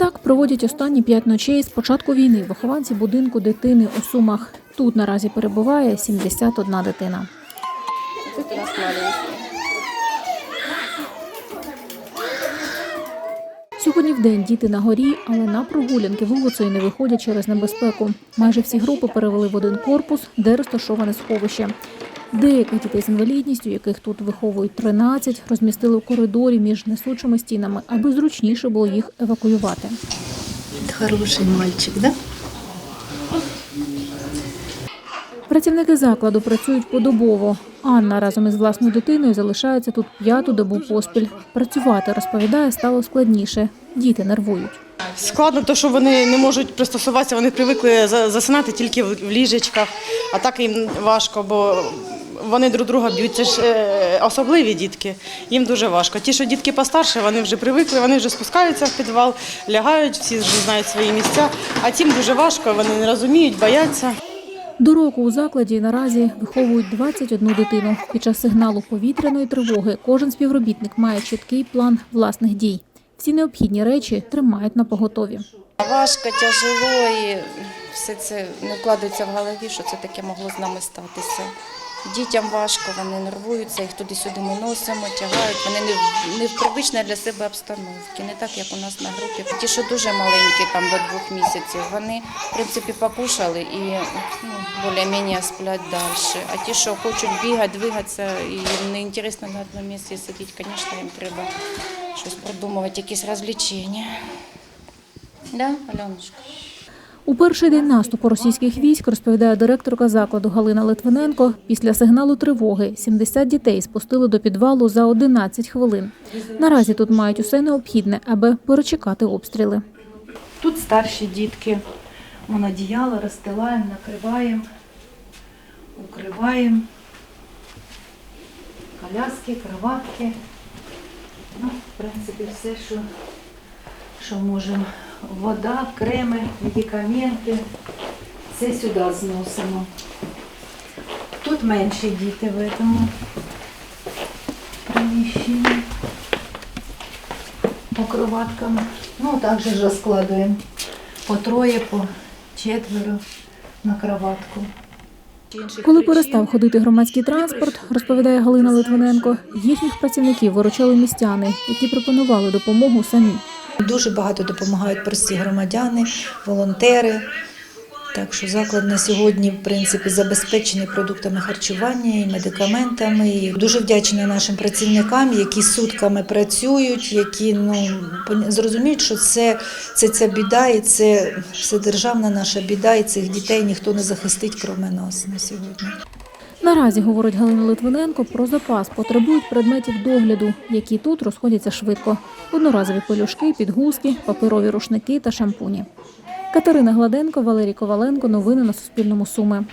Так проводять останні п'ять ночей з початку війни вихованці будинку дитини у Сумах. Тут наразі перебуває 71 дитина. Сьогодні в день діти на горі, але на прогулянки вулицею не виходять через небезпеку. Майже всі групи перевели в один корпус, де розташоване сховище. Деяких дітей з інвалідністю, яких тут виховують 13, розмістили у коридорі між несучими стінами, аби зручніше було їх евакуювати. Хороший мальчик, да? Працівники закладу працюють подобово. Анна разом із власною дитиною залишається тут п'яту добу поспіль. Працювати, розповідає, стало складніше. Діти нервують. Складно, то що вони не можуть пристосуватися, вони привикли за- засинати тільки в в ліжечках, а так їм важко, бо вони друг друга б'ють. Це ж е, особливі дітки, їм дуже важко. Ті, що дітки постарше, вони вже привикли, вони вже спускаються в підвал, лягають, всі вже знають свої місця, а тим дуже важко, вони не розуміють, бояться. До року у закладі наразі виховують 21 дитину. Під час сигналу повітряної тривоги кожен співробітник має чіткий план власних дій. Всі необхідні речі тримають на поготові. Важко, тяжело і все це не вкладається в голові, що це таке могло з нами статися. Дітям важко, вони нервуються, їх туди-сюди ми носимо, тягають. Вони не в, не в привичній для себе обстановці, не так, як у нас на групі. Ті, що дуже маленькі, там до двох місяців, вони, в принципі, покушали і ну, більш-менш сплять далі. А ті, що хочуть бігати, двигатися, і їм не інтересно на одному місці сидіти, звісно, їм треба щось придумувати, якісь розвлечення. Да, Альонушка? У перший день наступу російських військ розповідає директорка закладу Галина Литвиненко. Після сигналу тривоги 70 дітей спустили до підвалу за 11 хвилин. Наразі тут мають усе необхідне, аби перечекати обстріли. Тут старші дітки. Вон одіяло розстилаємо, накриваємо, укриваємо. Коляски, кроватки. Ну, в принципі, все, що, що можемо. Вода, креми, медикаменти. Все сюди зносимо. Тут менші діти в цьому приміщенні. По. Ну, так же ж розкладуємо по троє, по четверо на кроватку. Коли перестав ходити громадський транспорт, розповідає Галина Литвиненко, їхніх працівників виручали містяни, які пропонували допомогу самі. Дуже багато допомагають прості громадяни, волонтери. Так що заклад на сьогодні, в принципі, забезпечений продуктами харчування і медикаментами. І дуже вдячна нашим працівникам, які сутками працюють, які ну зрозуміють, що це, це ця біда, і це державна наша біда, і цих дітей ніхто не захистить, крім нас на сьогодні. Наразі, говорить Галина Литвиненко, про запас потребують предметів догляду, які тут розходяться швидко. Одноразові пелюшки, підгузки, паперові рушники та шампуні. Катерина Гладенко, Валерій Коваленко. Новини на Суспільному Суми.